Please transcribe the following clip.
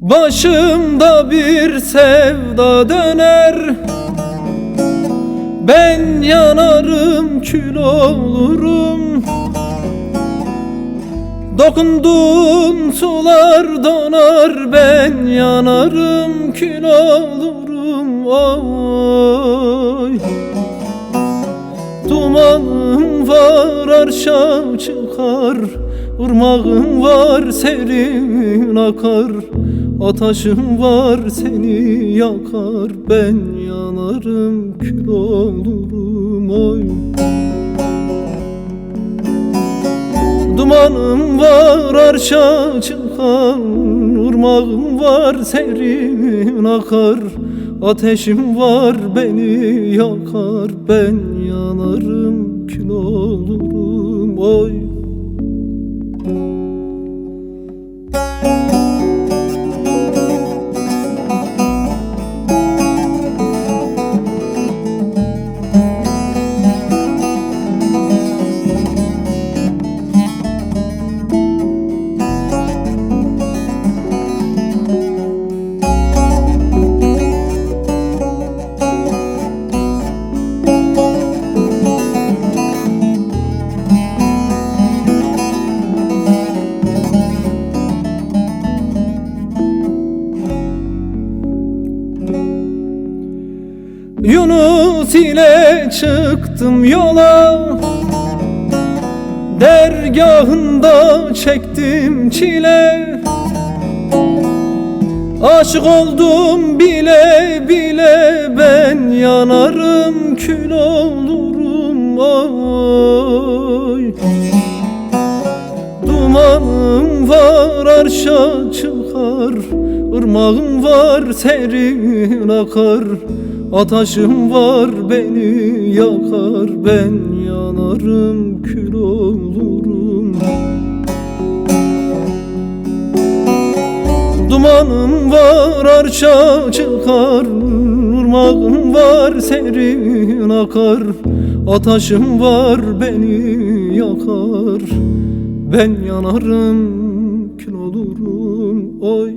Başımda bir sevda döner. Ben yanarım kül olurum. Dokunduğun sular donar Ben yanarım kül olurum. Oy. Dumanım var arşa çıkar Irmağım var serin akar. Ataşım var seni yakar. Ben yanarım kül olurum oy. Dumanım var arşa çıkar Irmağım var serin akar. Ateşim var beni yakar. Ben yanarım kül olurum oy Yunus ile çıktım yola. Dergahında çektim çile. Aşık oldum bile bile ben yanarım kül olurum oy. Dumanım var arşa çıkar Irmağım var serin akar Ataşım var beni yakar Ben yanarım kül olurum. Dumanım var arşa çıkar Irmağım var serin akar. Ataşım var beni yakar Ben yanarım kül olurum. Oy